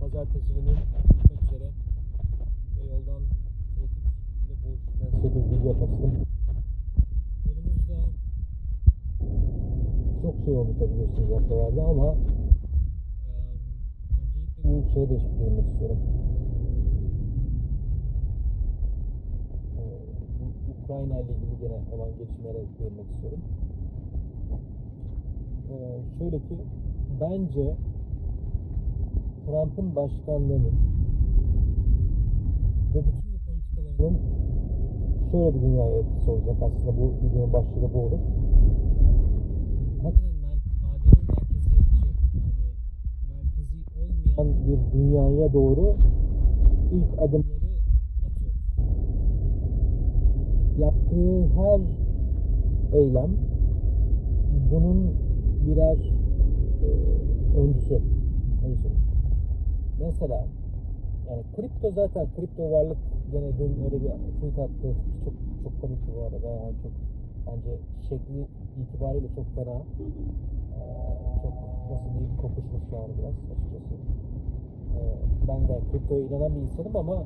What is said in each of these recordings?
Pazartesi günü gitmek üzere ve yoldan trafikle boğuşurken bir video istedim. Yolumuzda çok şey oldu tabii geçtiğimiz haftalarda ama öncelikle bu şeye de değinmek istiyorum. Bu Ukrayna ile ilgili gene olan gelişmelere değinmek istiyorum. Eee, şöyle ki bence Trump'ın başkanlığının ve bütün politikalarının şöyle bir dünyaya etkisi olacak aslında bu videonun başlığı bu olur. Hakikaten AB'nin merkeziyetçi yani merkezi olmayan bir dünyaya doğru ilk adımları atıyor. Yaptığı her eylem bunun birer e, öncüsü. öncüsü. Mesela yani kripto zaten kripto varlık gene dün öyle bir tweet attı. Çok çok komikti bu arada. Yani çok bence şekli itibariyle çok fena. Ee, çok nasıl diyeyim kokuşmuş yani biraz açıkçası. Ee, ben de kriptoya inanan bir insanım ama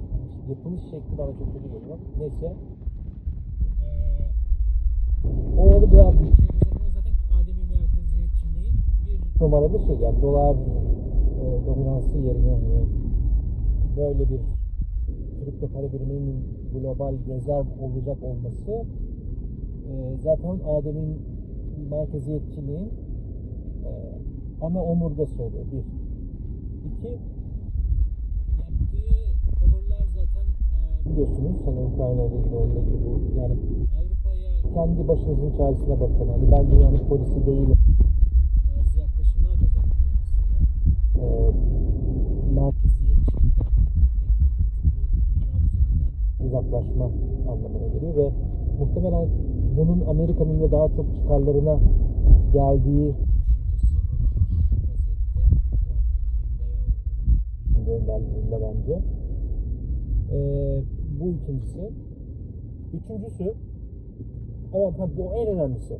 yapılış şekli bana çok kötü geliyor. Neyse. Ee, o orada bir zaten ademi merkeziyetçiliğin bir numaralı şey yani dolar e, dominansı yerine hani böyle bir kripto para biriminin global rezerv olacak olması e, zaten Adem'in merkeziyetçiliğin e, ana omurgası oluyor. Bir. İki, e, biliyorsunuz hani Ukrayna ile ilgili ilgili bu yani Avrupa'ya kendi başınızın çaresine bakın. Hani ben dünyanın polisi değilim. Tarzı yaklaşımlar da zaten aslında e, merkeziyetçilikten, tek bir kutuplu dünya düzeninden uzaklaşma anlamına geliyor ve muhtemelen bunun Amerika'nın da daha çok çıkarlarına geldiği önderliğinde bence. Ee, bu ikincisi. Üçüncüsü ama tabii bu en önemlisi.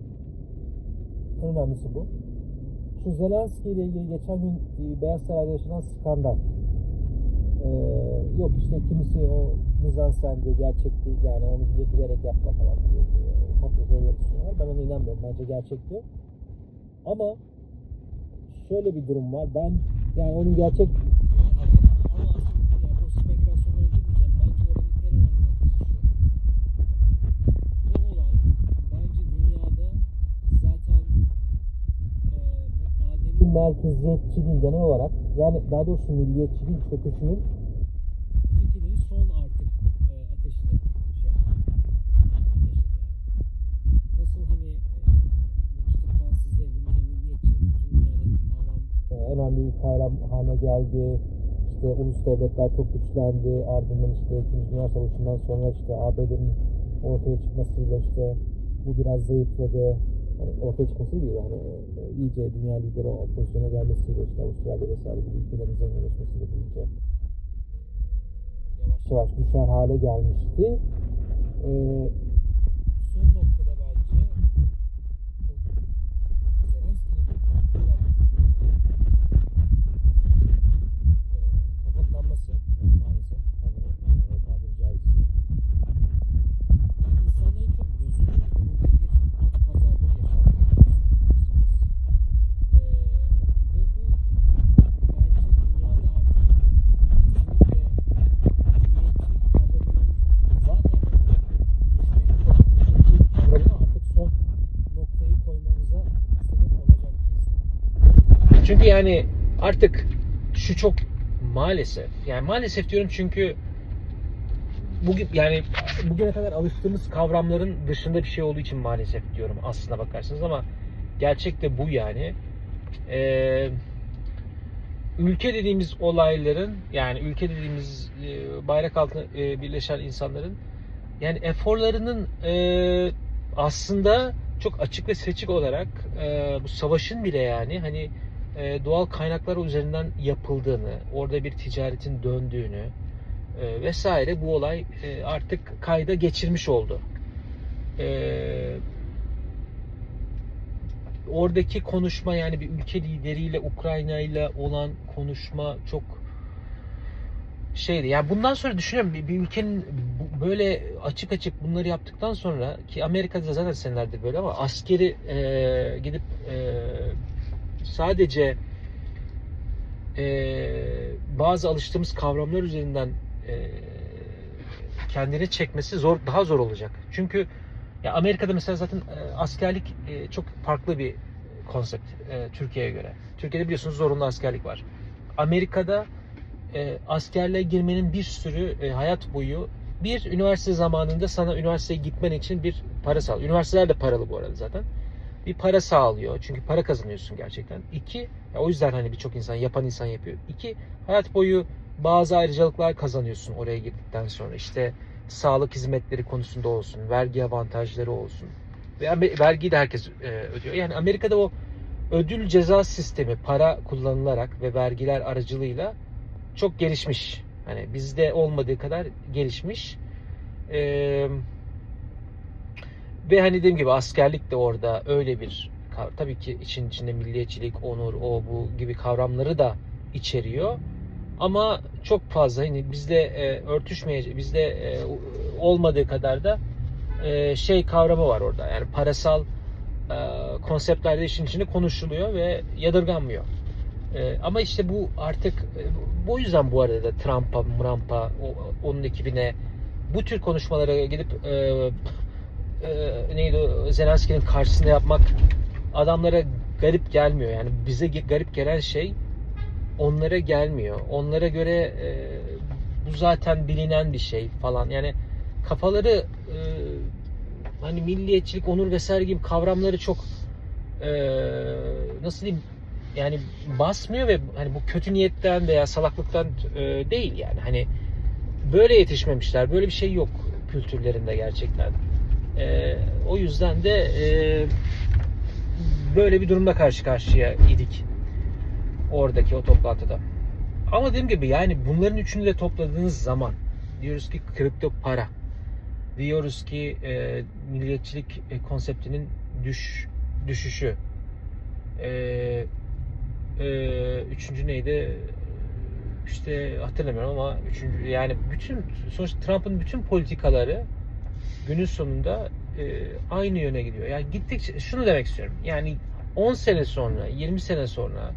En önemlisi bu. Şu Zelenski ile ilgili geçen gün Beyaz Saray'da yaşanan skandal. Ee, yok işte kimisi o mizansendi, gerçekti yani onu bile bilerek yapma falan diyor. Komplo teorileri. Ben ona inanmıyorum. Bence gerçekti. Ama şöyle bir durum var. Ben yani onun gerçek ama asıl yani bu spekülasyonlara girmeyeceğim. Bence oranın en önemli noktası şu. Bu olay bence dünyada zaten e, bu Adem'in merkeziyetçiliğin genel olarak yani daha doğrusu milliyetçiliğin çöküşünün fitilini son artık e, ateşine şey. Nasıl hani e, işte Fransız devriminde milliyetçilik dünyada kavram e, önemli bir kavram haline geldi. İşte ulus devletler çok güçlendi. Ardından işte İkinci Dünya Savaşı'ndan sonra işte ABD'nin ortaya çıkmasıyla işte bu biraz zayıfladı. Ortaya çıkması değil yani e, iyice dünya lideri o pozisyona gelmesiyle işte Avustralya vesaire gibi ülkelerin zenginleşmesiyle birlikte e, yavaş yavaş düşer hale gelmişti. E, son noktada bence o Zelenski'nin yaptığı tokatlanması maalesef hani e, tabiri caizse yani insanların çok gözünün önünde bir at pazarlığı yaşandı. Ee, ve bu bence dünyada artık kesinlikle milliyetçilik kavramının zaten düşmekte olan milliyetçilik kavramına artık son noktayı koymamıza sebep olacak cinsten. Çünkü yani artık şu çok maalesef yani maalesef diyorum çünkü bugün yani bugüne kadar alıştığımız kavramların dışında bir şey olduğu için maalesef diyorum aslına bakarsanız ama gerçek de bu yani. Ee, ülke dediğimiz olayların yani ülke dediğimiz e, bayrak altında e, birleşen insanların yani eforlarının e, aslında çok açık ve seçik olarak e, bu savaşın bile yani hani e, doğal kaynaklar üzerinden yapıldığını, orada bir ticaretin döndüğünü e, vesaire bu olay e, artık kayda geçirmiş oldu. Oradaki konuşma yani bir ülke lideriyle Ukrayna ile olan konuşma çok şeydi. Yani bundan sonra düşünüyorum bir, bir ülkenin böyle açık açık bunları yaptıktan sonra ki Amerika'da zaten senelerdir böyle ama askeri e, gidip e, sadece e, bazı alıştığımız kavramlar üzerinden e, kendini çekmesi zor daha zor olacak. Çünkü ya Amerika'da mesela zaten e, askerlik e, çok farklı bir konsept e, Türkiye'ye göre. Türkiye'de biliyorsunuz zorunlu askerlik var. Amerika'da e, askerliğe girmenin bir sürü e, hayat boyu bir üniversite zamanında sana üniversiteye gitmen için bir para sağlıyor. Üniversiteler de paralı bu arada zaten. Bir para sağlıyor. Çünkü para kazanıyorsun gerçekten. İki, ya o yüzden hani birçok insan yapan insan yapıyor. İki, hayat boyu bazı ayrıcalıklar kazanıyorsun oraya gittikten sonra. İşte sağlık hizmetleri konusunda olsun, vergi avantajları olsun. Ve vergiyi de herkes e, ödüyor. Yani Amerika'da o ödül ceza sistemi para kullanılarak ve vergiler aracılığıyla çok gelişmiş. Hani bizde olmadığı kadar gelişmiş. Ee, ve hani dediğim gibi askerlik de orada öyle bir tabii ki için içinde milliyetçilik, onur, o bu gibi kavramları da içeriyor. Ama çok fazla hani bizde e, örtüşmeyecek, bizde e, olmadığı kadar da e, şey kavramı var orada. Yani parasal e, konseptlerde işin içinde konuşuluyor ve yadırganmıyor. E, ama işte bu artık e, bu yüzden bu arada da Trump'a, Mramp'a, o- onun ekibine bu tür konuşmalara gidip e, e, neydi Zelenski'nin karşısında yapmak adamlara garip gelmiyor. Yani bize garip gelen şey onlara gelmiyor. Onlara göre e, bu zaten bilinen bir şey falan. Yani kafaları e, hani milliyetçilik, onur vesaire gibi kavramları çok e, nasıl diyeyim yani basmıyor ve hani bu kötü niyetten veya salaklıktan e, değil yani hani böyle yetişmemişler böyle bir şey yok kültürlerinde gerçekten E, o yüzden de e, böyle bir durumda karşı karşıya idik oradaki o toplantıda. Ama dediğim gibi yani bunların üçünü de topladığınız zaman diyoruz ki kripto para diyoruz ki e, milliyetçilik e, konseptinin düş düşüşü. E, e, üçüncü neydi? İşte hatırlamıyorum ama üçüncü yani bütün sonuçta Trump'ın bütün politikaları günün sonunda e, aynı yöne gidiyor. Yani gittikçe şunu demek istiyorum. Yani 10 sene sonra, 20 sene sonra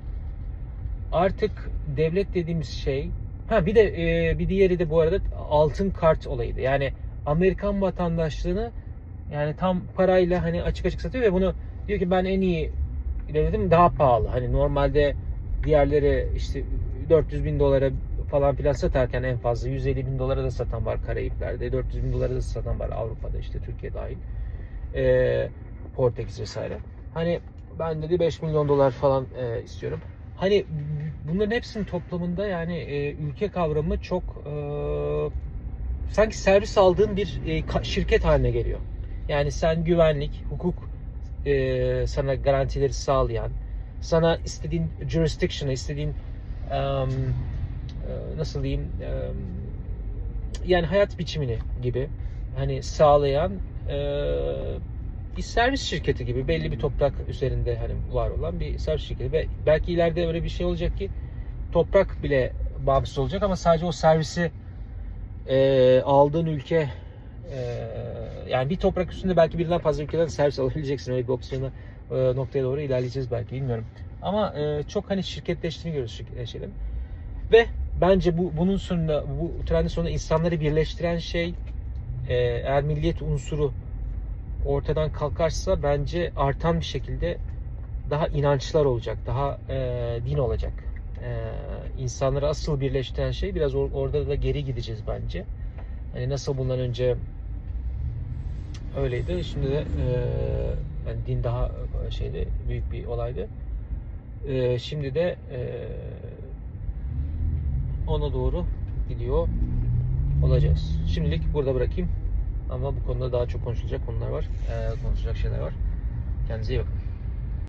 artık devlet dediğimiz şey ha bir de e, bir diğeri de bu arada altın kart olayıydı. Yani Amerikan vatandaşlığını yani tam parayla hani açık açık satıyor ve bunu diyor ki ben en iyi devletim daha pahalı. Hani normalde diğerleri işte 400 bin dolara falan filan satarken en fazla 150 bin dolara da satan var Karayipler'de. 400 bin dolara da satan var Avrupa'da işte Türkiye dahil. Ee, Portekiz vesaire. Hani ben dedi 5 milyon dolar falan e, istiyorum. Hani bunların hepsinin toplamında yani e, ülke kavramı çok e, sanki servis aldığın bir e, şirket haline geliyor. Yani sen güvenlik, hukuk e, sana garantileri sağlayan, sana istediğin jurisdiction'ı, istediğin e, nasıl diyeyim em, yani hayat biçimini gibi hani sağlayan e, bir servis şirketi gibi belli bir toprak üzerinde hani var olan bir servis şirketi ve belki ileride öyle bir şey olacak ki toprak bile bağımsız olacak ama sadece o servisi e, aldığın ülke e, yani bir toprak üstünde belki birden fazla ülkeden servis alabileceksin öyle bir opsiyona e, noktaya doğru ilerleyeceğiz belki bilmiyorum. Ama e, çok hani şirketleştiğini görüyoruz şirketleşelim. Ve bence bu bunun sonunda bu trendin sonunda insanları birleştiren şey e, eğer milliyet unsuru ortadan kalkarsa bence artan bir şekilde daha inançlar olacak, daha e, din olacak. E, insanları asıl birleştiren şey biraz or- orada da geri gideceğiz bence. Hani nasıl bundan önce öyleydi. Şimdi de e, yani din daha şeydi büyük bir olaydı. E, şimdi de e, ona doğru gidiyor olacağız. Şimdilik burada bırakayım. Ama bu konuda daha çok konuşulacak konular var. E, konuşacak şeyler var. Kendinize iyi bakın.